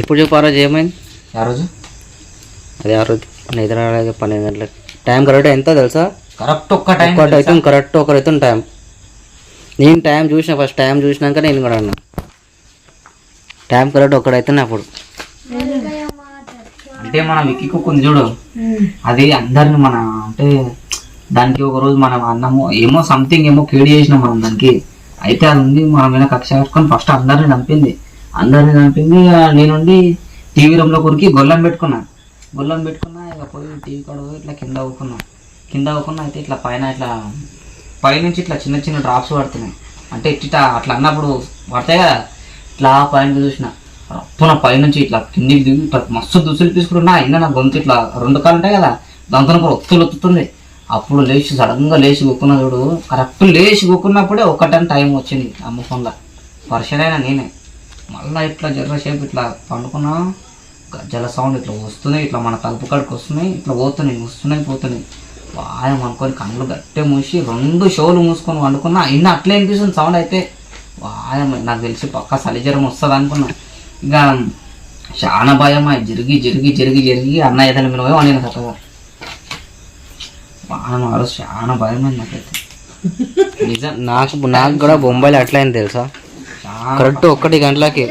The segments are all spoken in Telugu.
ఇప్పుడు చెప్పు ఆ రోజు ఏమైంది? ఆ రోజు? అదే ఆ రోజు నిద్ర రాలేదు పన్నెండు గంటలకు టైం కరెక్ట్ ఎంత తెలుసా? కరెక్ట్ ఒక్క టైం ఒకటి అయితే కరెక్ట్ ఒకరైతే టైం. నేను టైం చూసిన ఫస్ట్ టైం చూసినాక నేను కూడా అన్నా. టైం కరెక్ట్ ఒకడైతే అప్పుడు. అంటే మన విక్కీ కుక్క ఉంది చూడు అది అందరిని మన అంటే దానికి ఒక రోజు మనం అన్నము ఏమో సంథింగ్ ఏమో కేడి చేసినాం మనం దానికి. అయితే అది ఉంది మన మీద కక్ష కట్టుకొని ఫస్ట్ అందరిని చంపింది. అందరిని చంపింది. ఇక నేనుండి టీవీ రూమ్లో కొరికి గొల్లం పెట్టుకున్నా. గొల్లం పెట్టుకున్నా ఇక పోయి టీవీ కాడ పోయి ఇట్లా కింద ఊకున్నా. కింద ఊకున్నా అయితే ఇట్లా పైన ఇట్లా పైనుంచి ఇట్లా చిన్న చిన్న డ్రాప్స్ పడుతున్నాయి. అంటే ఇట్లా అట్లా అన్నప్పుడు పడతాయి కదా? ఇట్లా పైన చూసిన. అప్పున పైనుంచి ఇట్లా కిందికి దిగి ఇట్లా మస్తు దుస్తులు తీసుకుంటున్నా అయినా నా గొంతు ఇట్లా రెండు కాలు ఉంటాయి కదా? దాంతో కూడా ఒత్తులు ఒత్తుతుంది అప్పుడు లేచి సడన్గా లేచి కూకున్నా చూడు. కరెక్ట్ లేచి కూకున్నప్పుడే ఒకటని టైం వచ్చింది అమ్మ ఫోన్లో వర్షనైనా నేనే. మళ్ళీ ఇట్లా జర్రసేపు ఇట్లా పండుకున్నా గజ్జల సౌండ్ ఇట్లా వస్తున్నాయి ఇట్లా మన తలుపు కాడికి వస్తున్నాయి ఇట్లా పోతున్నాయి వస్తున్నాయి పోతున్నాయి. వాయం అనుకొని కళ్ళు గట్టే మూసి రెండు షోలు మూసుకొని వండుకున్నా ఇన్న అట్లే అనిపిస్తుంది సౌండ్ అయితే. బాగా నాకు తెలిసి పక్క సలిజ్వరం వస్తుంది అనుకున్నా. ఇక చాలా భయం జరిగి జరిగి జరిగి జరిగి అన్న ఏదైనా మీరు పోయి వండిన చక్కగా వాయం చాలా భయం అయింది నాకైతే. నిజం నాకు నాకు కూడా బొంబాయిలో అట్లయింది తెలుసా? కరెక్ట్ ఒక్కటి గంటలకి.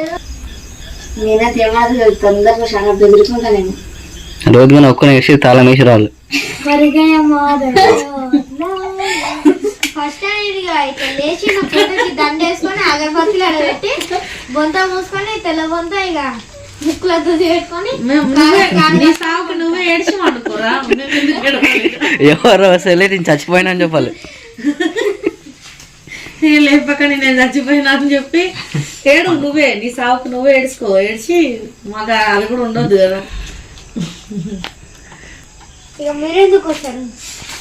రోజు కానీ ఒక్కని వేసి తాళం వేసి రాళ్ళు ఫస్ట్ లేచి దండ వేసుకొని అగరబత్తిలు బొంత మూసుకొని తెల్ల బొంత ఇక? ఎవరు అసలే నేను చచ్చిపోయినా అని చెప్పాలి. లేపకండి నేను చచ్చిపోయినా అని చెప్పి ఏడు నువ్వే నీ సాగుకు నువ్వే ఏడ్చుకో. ఏడ్చి మాకు అది కూడా ఉండొద్దు కదా. ఇక మీరెందుకు వచ్చారు?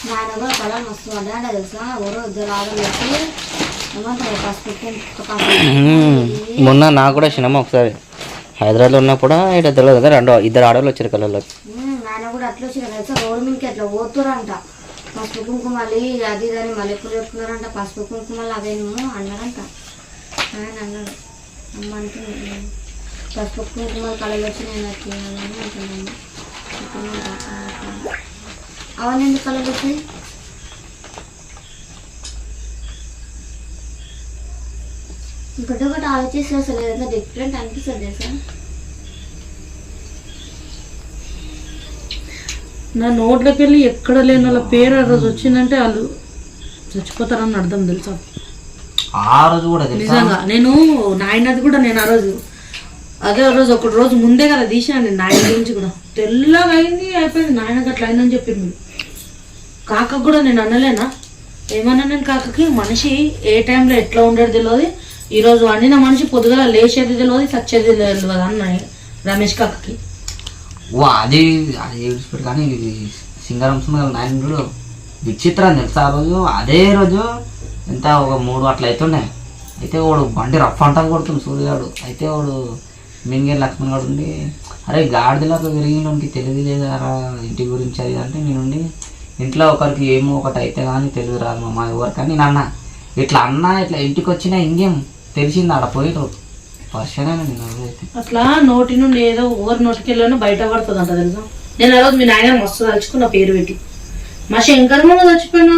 నాయన కూడా పొలం మస్తు పడ్డా తెలుసా? ఎవరో ఇద్దరు ఆడలు. మొన్న నాకు కూడా సినిమా ఒకసారి హైదరాబాద్లో ఉన్నప్పుడు ఇక్కడ తెలియదు కదా రెండు ఇద్దరు ఆడవాళ్ళు వచ్చారు కళ్ళలోకి నాయన కూడా అట్లా వచ్చి తెలుసా? రోడ్డు మీదకి అట్లా పోతురంట పసుపు కుంకుమలు అది దాన్ని మళ్ళీ ఎప్పుడు చెప్తున్నారంట. పసుపు కుంకుమలు అవేను అన్నారంట. ఆయన అన్నాడు. అమ్మ అంటుంది పసుపు కుంకుమలు కళలు వచ్చి నేను అది చేయాలని అంటున్నాను అవన్నీ ఎందుకు కళలు వచ్చాయి ఇంకొకటి ఒకటి ఆలోచిస్తే అసలు ఏదైనా డిఫరెంట్ అనిపిస్తుంది సార్ నా నోట్లోకి వెళ్ళి ఎక్కడ లేని వాళ్ళ పేరు ఆ రోజు వచ్చిందంటే వాళ్ళు చచ్చిపోతారని అర్థం తెలుసా? ఆ రోజు కూడా నిజంగా. నేను నాయనది కూడా నేను ఆ రోజు అదే ఆ రోజు ఒక రోజు ముందే కదా తీసాను నేను నాయన గురించి కూడా. తెల్లగా అయింది అయిపోయింది. నాయనకి అట్లా అయిందని చెప్పింది కాకకు కూడా నేను అనలేనా? ఏమన్నా నేను కాకకి? మనిషి ఏ టైంలో ఎట్లా ఉండేది తెలియదు ఈ రోజు వండిన మనిషి పొద్దుగల లేచేది తెలియదు చచ్చేది తెలియదు అన్న రమేష్ కాకకి. ఓ అది అది విడిచిపెట్టు కానీ ఇది సింగారం సుందర నాయనుడు విచిత్రం తెలుసా ఆ రోజు? అదే రోజు ఎంత ఒక మూడు అట్లా అవుతుండే అయితే వాడు బండి రఫ్ అంటా కొడుతుంది సూర్యగాడు అయితే వాడు మింగే లక్ష్మణ్ గారు ఉండి అరే గాడిదలకు విరిగినోనికి తెలియదు లేదారా ఇంటి గురించి అది అంటే నేనుండి ఇంట్లో ఒకరికి ఏమో ఒకటి అయితే కానీ తెలియదు రాదు మా ఎవరికని నేను అన్న. ఇట్లా అన్న ఇట్లా ఇంటికి వచ్చినా ఇంకేం తెలిసింది ఆడ పోయిరు అట్లా నోటి నుండి ఏదో ఓవర్ నోటికి వెళ్ళాను బయట పడుతుంది అంట తెలుసా? నేను ఆ రోజు మీ నాయన మస్తు తలుచుకున్న పేరు పెట్టి. మా శంకరమ్మ చచ్చిపోయిన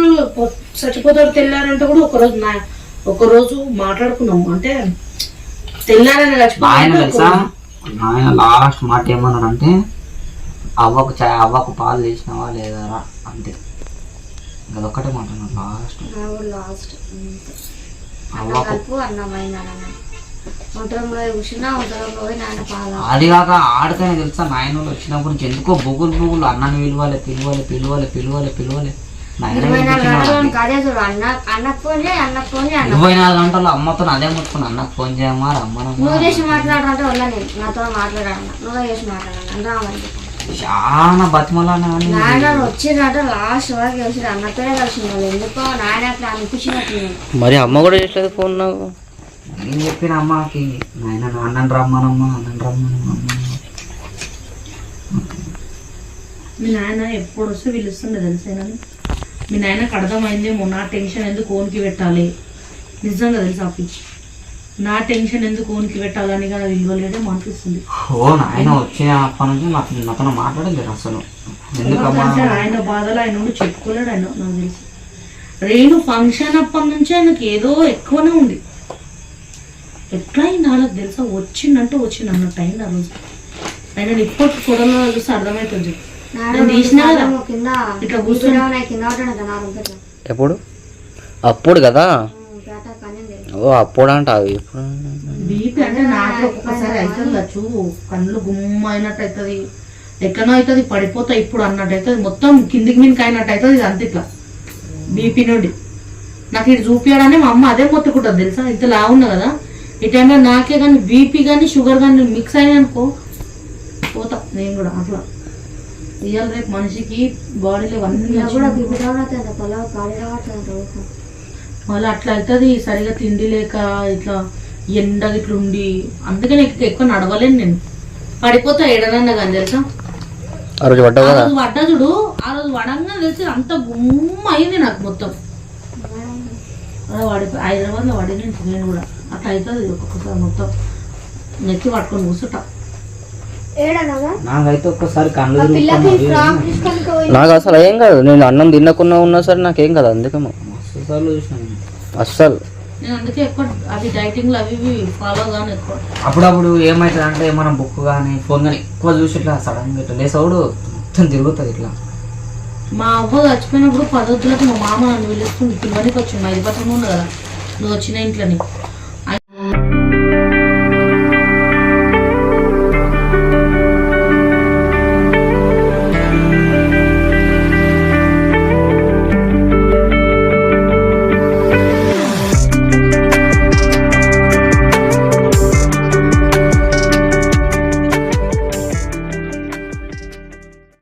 చచ్చిపోతాడు తెల్లారంటే కూడా ఒకరోజు నా ఒకరోజు మాట్లాడుకున్నాం. అంటే తెల్లారని చచ్చిపోయిన ఆయన లాస్ట్ మాట ఏమన్నాడంటే అవ్వకు చా అవ్వకు పాలు తీసినావా లేదారా అంతే. అదొక్కటే మాట లాస్ట్. లాస్ట్. అవ్వకు. అన్నమైన అది కాక ఆడితేనే తెలుసా నాయన వాళ్ళు వచ్చినప్పటి నుంచి ఎందుకో బుగులు బుగులు అన్నని పిలవాలి పిలవాలి పిలవాలి పిలవాలి పిలవాలి. నాయన ఇరవై నాలుగు. గంటలు అమ్మతో అదే ముట్టుకుని అన్నకు ఫోన్ చేయమ్మా రమ్మనమ్మా నువ్వు చేసి మాట్లాడాలంటే వల్ల నేను నాతో మాట్లాడాను నువ్వే చేసి చెప్పాను చాలా బతిమలానే వచ్చిందంటే లాస్ట్ వరకు చేసి అన్నతోనే వాళ్ళు. ఎందుకో నాయన అట్లా అనిపించినట్టు మరి అమ్మ కూడా చేయట్లేదు ఫోన్ నాకు. నేను చెప్పిన అమ్మకి నాయన నాన్నని రమ్మనమ్మా అన్నని రమ్మనమ్మా. మీ నాయన ఎప్పుడు వస్తే పిలుస్తుండే తెలిసేనని మీ నాయనకు అర్థమైంది మొన్న టెన్షన్ ఎందుకు ఓన్కి పెట్టాలి? నిజంగా తెలుసా అప్పి నా టెన్షన్ ఎందుకు ఓనికి పెట్టాలని కానీ విలువలేదేమో అనిపిస్తుంది ఓ నాయన వచ్చినప్పటి నుంచి నాకు నాతో మాట్లాడలేదు అసలు. ఎందుకమ్మా? ఆయన బాధలు ఆయన ఉండి చెప్పుకోలేడు ఆయన నాకు తెలిసి. రేణు ఫంక్షన్ అప్పటి నుంచి ఆయనకి ఏదో ఎక్కువనే ఉంది. ఎట్లా అయింది వాళ్ళకి తెలుసా వచ్చిందంటే వచ్చింది అన్నట్టు అయింది ఆ రోజు. ఆయన ఇప్పటి కొడలో చూసి అర్థమవుతుంది ఇట్లా కూర్చొని ఎప్పుడు? అప్పుడు కదా? ఓ అప్పుడు అంట ఇప్పుడు బీపీ అంటే నాకు ఒక్కొక్కసారి అవుతుంది చూ కళ్ళు గుమ్మ అయినట్టు అవుతుంది. ఎట్లనో అవుతుంది పడిపోతా ఇప్పుడు అన్నట్టు అవుతుంది. మొత్తం కిందికి మీదకి అయినట్టు అవుతుంది ఇది అంత ఇట్లా. బీపీ నుండి. నాకు ఇటు చూపించడానే మా అమ్మ అదే మొత్తుకుంటుంది తెలుసా? ఇంత లా ఉన్నా కదా. ఈ టైంలో నాకే కానీ బీపీ కానీ షుగర్ కానీ మిక్స్ అయినా అనుకో పోతా. నేను కూడా అట్లా. ఇవాళ రేపు మనిషికి బాడీలో మళ్ళీ అట్లా అవుతుంది సరిగా తిండి లేక ఇట్లా ఎండ ఇట్లా ఉండి. అందుకే నాకు ఎక్కువ నడవలేను నేను. పడిపోతా ఏడనన్నా కానీ తెలుసా? ఆ రోజు పడ్డా చూడు. ఆ రోజు పడంగా తెలిసి అంత గుమ్మ అయింది నాకు మొత్తం. అలా పడిపోయి హైదరాబాద్లో పడింది నేను కూడా. అట్లా అవుతుంది ఒక్కొక్కసారి మొత్తం. నెత్తి పట్టుకొని కూర్చుంటా. నాకైతే ఒక్కసారి నాకు అసలు ఏం కాదు. నేను అన్నం తినకుండా ఉన్నా సరే నాకేం కాదు అందుకేమో మస్తు సార్లు చూసాను అస్సలు. నేను అందుకే ఎక్కువ అప్పుడప్పుడు ఏమవుతుంది అంటే మనం బుక్ కానీ ఫోన్ కానీ ఎక్కువ చూసి ఇట్లా సడన్గా ఇట్లా లేసవుడు మొత్తం తిరుగుతుంది ఇట్లా. మా అవ్వ చచ్చిపోయినప్పుడు పదొద్దులకు మా మామ నన్ను పిలుస్తుంది పిల్లనికి వచ్చింది మా ఇది పక్కన ఉంది కదా. నువ్వు వచ్చిన ఇంట్లోని.